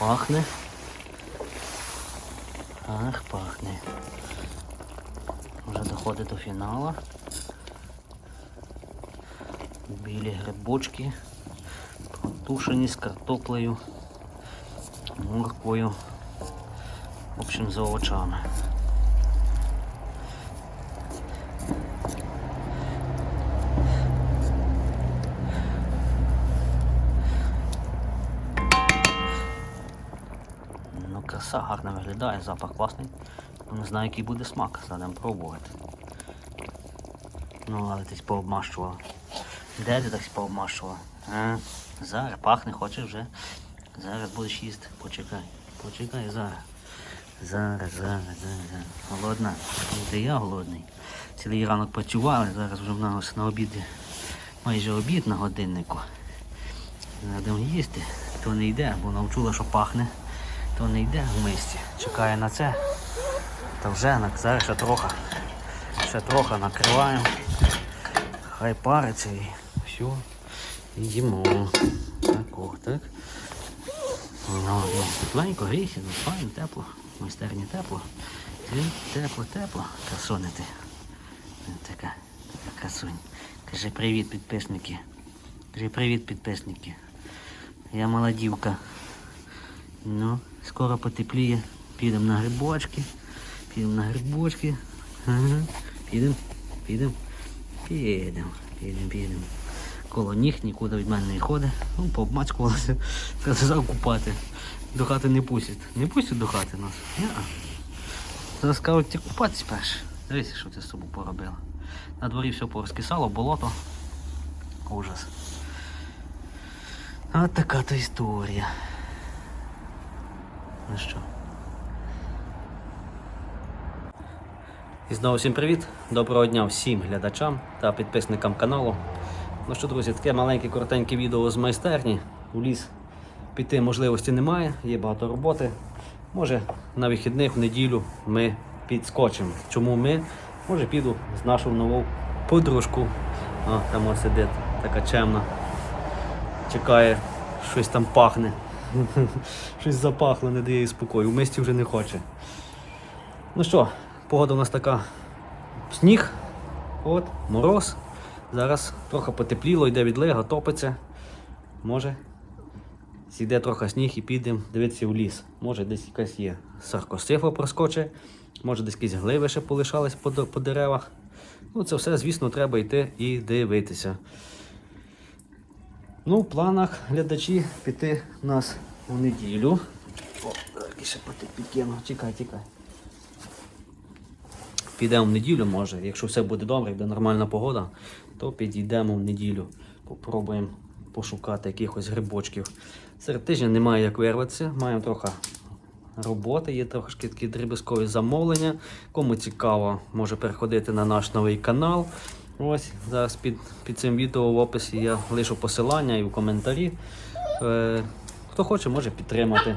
пахне. Ах, пахне. Вже доходить до фіналу. Білі грибочки, протушені з картоплею, морквою. В общем, за овочами. Ну, краса гарно виглядає, запах класний. Не знаю, який буде смак, задам пробувати. Ну, але ти пообмащувала. Де ти так пообмащувала? Зараз пахне, хочеш вже. Зараз будеш їсти. Почекай. Почекай зараз. Зараз, зараз, зараз, зараз. Голодна. Ну, Де я голодний. Цілий ранок працювали, зараз вже в нас на обіді. Майже обід на годиннику. Будемо їсти, то не йде, бо вона вчула, що пахне, то не йде в мисці. Чекає на це. Та вже зараз ще трохи. Ще трохи накриваємо. Хай париться і все. І їмо. Так, о, так. Ну, ну, тепленько, грійся, ну файно, тепло. Майстерні тепло. Тепло, тепло. Красуня ти. Ти Така, така красунь. Кажи привіт, підписники. Кажи привіт, підписники. Я молодівка. Ну, скоро потепліє. Підемо на грибочки. Підемо на грибочки. Підемо, підемо. Підемо, підемо, підемо. Коло ніг нікуди від мене не ходить. Ну, пообмацькувалося. Сказав купати. До хати не пустять. Не пустять до хати нас. Зараз кажуть, ти купатись перше. Дивися, що ти з собою поробила. На дворі все порозкисало, болото. Ужас. От така то історія. Ну що? І знову всім привіт! Доброго дня всім глядачам та підписникам каналу. Ну що, друзі, таке маленьке коротеньке відео з майстерні. У ліс піти можливості немає, є багато роботи. Може на вихідних в неділю ми підскочимо. Чому ми? Може піду з нашу нову подружку. А, там ось сидить, така чемна. Чекає, щось там пахне. щось запахло, не дає їй спокою. В мисті вже не хоче. Ну що, погода у нас така сніг, от, мороз. Зараз трохи потепліло, йде відлига, топиться. Може, зійде трохи сніг і підемо дивитися в ліс. Може десь якась є саркосифа проскоче, може десь якісь гливи ще полишались по, по деревах. Ну, це все, звісно, треба йти і дивитися. Ну, в планах глядачі піти у нас у неділю. О, так, ще підкину. Чекай, чекай. Підемо в неділю, може, якщо все буде добре, буде нормальна погода, то підійдемо в неділю. Попробуємо пошукати якихось грибочків. Серед тижня немає як вирватися, маємо трохи роботи, є трошки такі дріб'язкові замовлення. Кому цікаво, може переходити на наш новий канал. Ось зараз під, під цим відео в описі я лишу посилання і в коментарі. Е, хто хоче, може підтримати.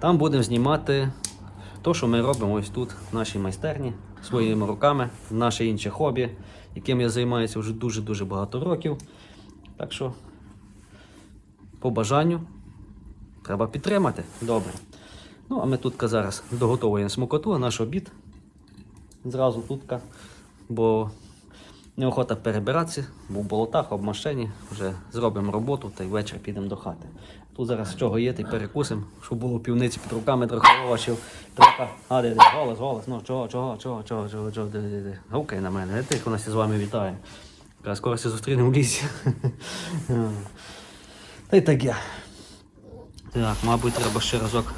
Там будемо знімати те, що ми робимо ось тут, в нашій майстерні, своїми руками, наше інше хобі, яким я займаюся вже дуже-дуже багато років. Так що, по бажанню, треба підтримати. Добре. Ну, а ми тут зараз доготовуємо смокоту, наш обід. Зразу тутка, бо неохота перебиратися, бо в болотах, об машині, вже зробимо роботу та й ввечері підемо до хати. Тут зараз чого є, й перекусимо, щоб було півниці під руками, трохи овочів, трохи. А, де, де, голос, голос, ну чого, чого, чого, чого, чого, чого, де, де, де. Гукай на мене, тих у нас з вами вітає. Скоро все зустрінемо в лісі. Та й так я. Так, мабуть, треба ще разок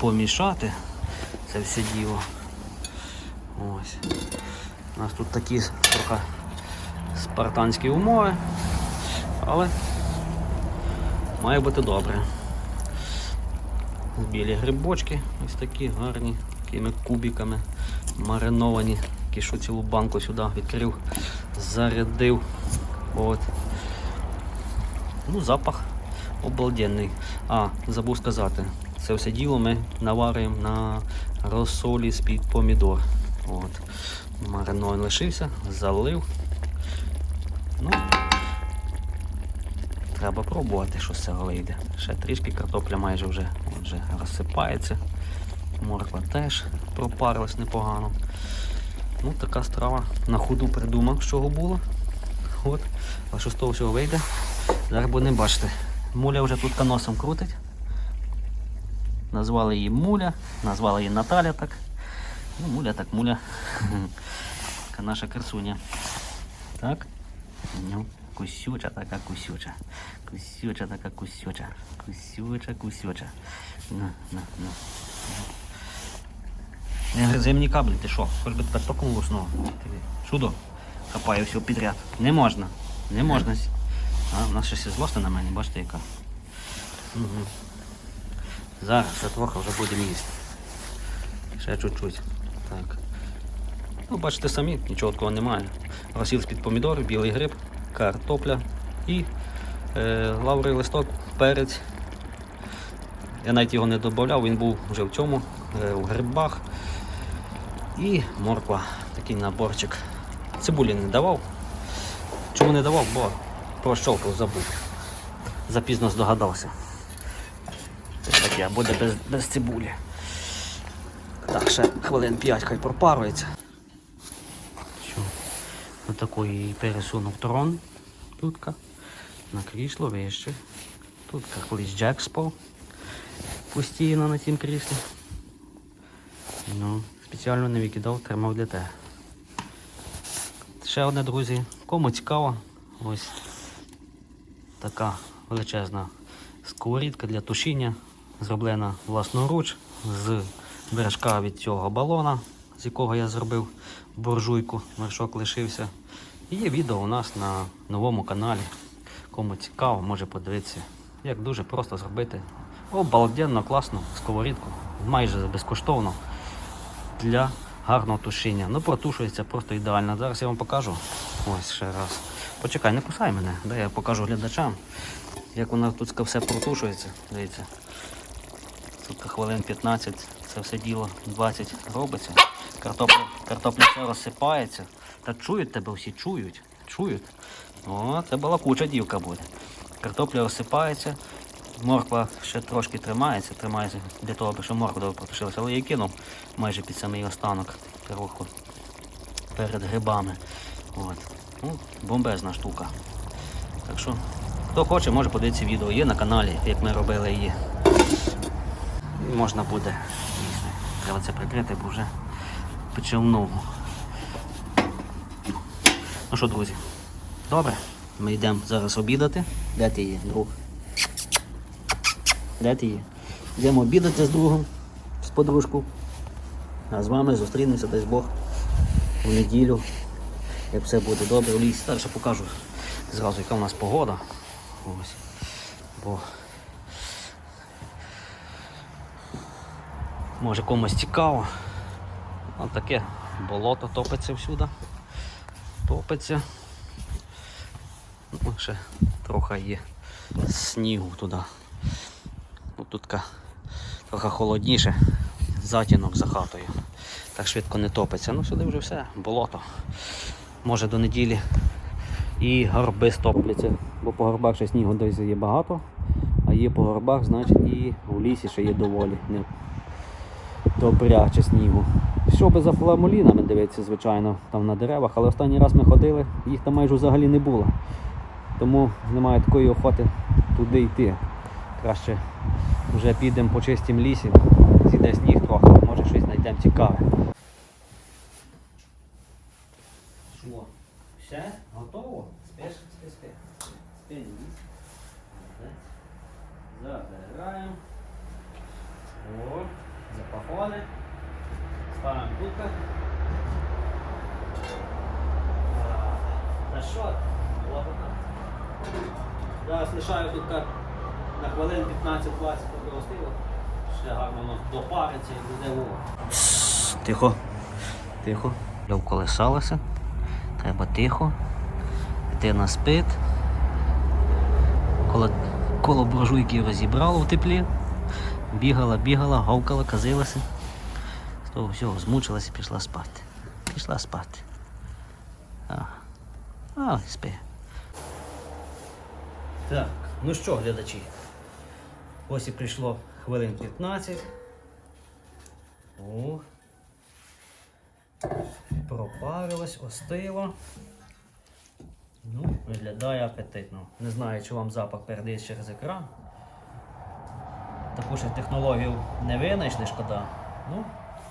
помішати це все діло. Ось. У нас тут такі трохи спартанські умови, але має бути добре. Білі грибочки, ось такі гарні, такими кубиками мариновані, які цілу банку сюди відкрив, зарядив. От. Ну, запах обалденний. А, забув сказати, це все діло ми наварюємо на розсолі з-під помідор. От. Маринований лишився, залив. Ну, Треба пробувати, що з цього вийде. Ще трішки картопля майже вже, вже розсипається. Морква теж пропарилась непогано. Ну, така страва на ходу придумав, з чого було. От. А що з того всього вийде? Зараз будемо бачити. Муля вже тут носом крутить. Назвали її Муля, назвали її Наталя так. Ну, муля так муля. Наша красуня. Так. Ну, кусюча така кусюча. Кусюча така кусюча. Кусюча, кусюча. На, на, на. Не гризи каблі, ти що? Хоч би тепер током луснуло. Чудо. Хапаю все підряд. Не можна. Не можна. А, у нас щось злости на мене, бачите яка. Угу. Зараз ще трохи вже будемо їсти. Ще чуть-чуть. Так. Ну, бачите самі, нічого такого немає. Розсіл з-під помідори, білий гриб, картопля і е, лавровий листок, перець. Я навіть його не додавав, він був вже в цьому, е, в грибах. І морква, такий наборчик. Цибулі не давав. Чому не давав? Бо прощолкав, забув. Запізно здогадався. Ось таке, буде без, без цибулі. Так, ще хвилин 5 хай пропарується. Отакої пересунув трон. Тутка. На крісло вище. Тутка колись Джек спав. Постійно на цім кріслі. Ну, спеціально не викидав, тримав для тебе. Ще одне, друзі, кому цікаво, ось така величезна сковорідка для тушіння, зроблена власноруч з вершка від цього балона, з якого я зробив буржуйку, вершок лишився. І є відео у нас на новому каналі. Кому цікаво, може подивитися, як дуже просто зробити обалденно класну сковорідку, майже безкоштовно для гарного тушіння. Ну, протушується просто ідеально. Зараз я вам покажу. Ось ще раз. Почекай, не кусай мене. Дай я покажу глядачам, як воно тут все протушується. Дивіться. Тут хвилин 15, це все діло 20 робиться. Картопля, картопля все розсипається. Та чують тебе всі, чують. Чують. О, це балакуча дівка буде. Картопля розсипається, морква ще трошки тримається, тримається для того, щоб морква потушилася. Але я кинув майже під самий останок трохи перед грибами. От. Ну, бомбезна штука. Так що, хто хоче, може подивитися відео. Є на каналі, як ми робили її. Можна буде. Треба це прикрити, бо вже пече ногу. Ну що, друзі, добре. Ми йдемо зараз обідати. Де ти є, друг? Де ти є? Йдемо обідати з другом, з подружку. А з вами зустрінемося, дай Бог, у неділю. Як все буде добре, в лісі. Далі покажу зразу, яка у нас погода. Ось. Бо може комусь цікаво. Ось таке болото топиться всюди. Топиться. Ну, ще трохи є снігу туди. Ну, тут трохи холодніше, затінок за хатою. Так швидко не топиться. Ну сюди вже все, болото. Може до неділі і горби стопляться, бо по горбах ще снігу десь є багато, а є по горбах, значить і у лісі ще є доволі добряче снігу. Що би за фламулінами дивитися, звичайно, там на деревах, але останній раз ми ходили, їх там майже взагалі не було. Тому немає такої охоти туди йти. Краще вже підемо по чистім лісі, зійде сніг трохи, може щось знайдемо цікаве. Що? Все? Готово? Спиш? Спи, спи. Спи, Забираємо. О, запахали. Ставимо тут. А, Та що? От вона. Зараз лишаю тут так на хвилин 15-20 поки остило. Ще гарно. Тихо. Тихо. Вколесалося. Треба тихо. Дитина спить. Коло, коло буржуйки розібрало в теплі. Бігала, бігала, гавкала, казилася. З того всього змучилася пішла спати. Пішла спати. А, а спи. Так. Ну що, глядачі? Ось і прийшло хвилин 15. О. Пропарилось, остило. Ну, виглядає апетитно. Не знаю, чи вам запах передається через екран. Таку ще технологію не винайшли, шкода. Ну,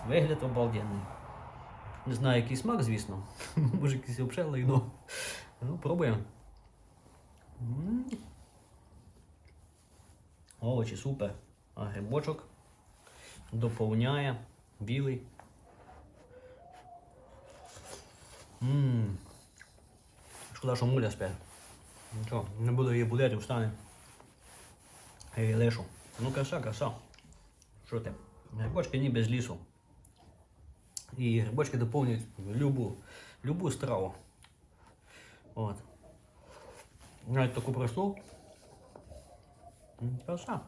вигляд обалденний. Не знаю, який смак, звісно. Може якийсь обшелий, ну. Ну, пробуємо. М. Овочі супер. А грибочок доповняє білий. Ммм. Шкода, що муля спе. Нічого, не буду її будити, встане. Я лишу. Ну краса, краса. Що ти? Грибочки ніби з лісу. І грибочки доповнюють любу, любу страву. От. Навіть таку просту. М, Краса.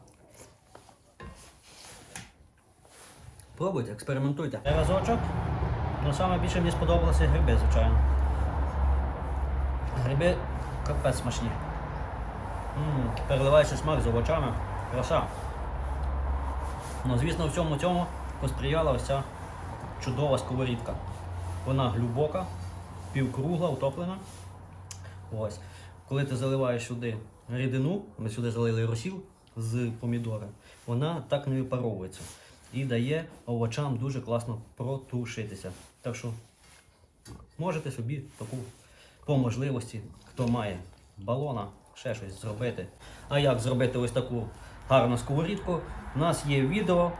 Пробуйте, експериментуйте. Разочок. Ну, саме більше мені сподобалися гриби, звичайно. Гриби капець смачні. М, Переливаючий смак з овочами. Краса. Ну, звісно, в цьому цьому посприяла ось ця чудова сковорідка. Вона глибока, півкругла, утоплена. Ось. Коли ти заливаєш сюди рідину, ми сюди залили розсіл з помідора, вона так не випаровується і дає овочам дуже класно протушитися. Так що можете собі таку по можливості, хто має балона, ще щось зробити. А як зробити ось таку гарну сковорідку? У нас є відео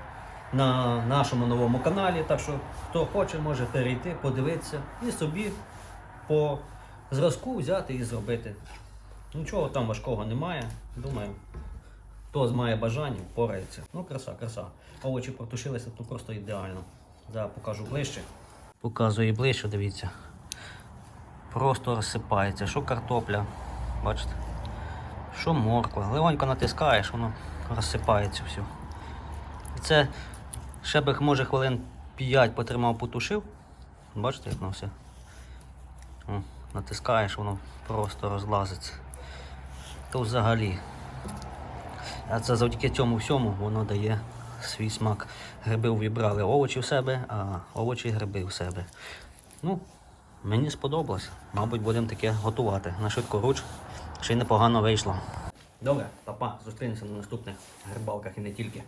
на нашому новому каналі. Так що хто хоче, може перейти, подивитися і собі по зразку взяти і зробити. Нічого там важкого немає. Думаю, хто має бажання, впорається. Ну, краса, краса. Овочі протушилися, то просто ідеально. Зараз покажу ближче. Показую ближче, дивіться. Просто розсипається. Що картопля, бачите? Що морква. Легонько натискаєш, воно розсипається все. І це ще б може хвилин 5 потримав, потушив. Бачите, як воно все. О, натискаєш, воно просто розлазиться. То взагалі. А це завдяки цьому всьому воно дає свій смак. Гриби увібрали овочі в себе, а овочі гриби в себе. Ну, мені сподобалось. Мабуть, будемо таке готувати. На швидкоруч ще й непогано вийшло. Добре, папа, зустрінемося на наступних грибалках і не тільки.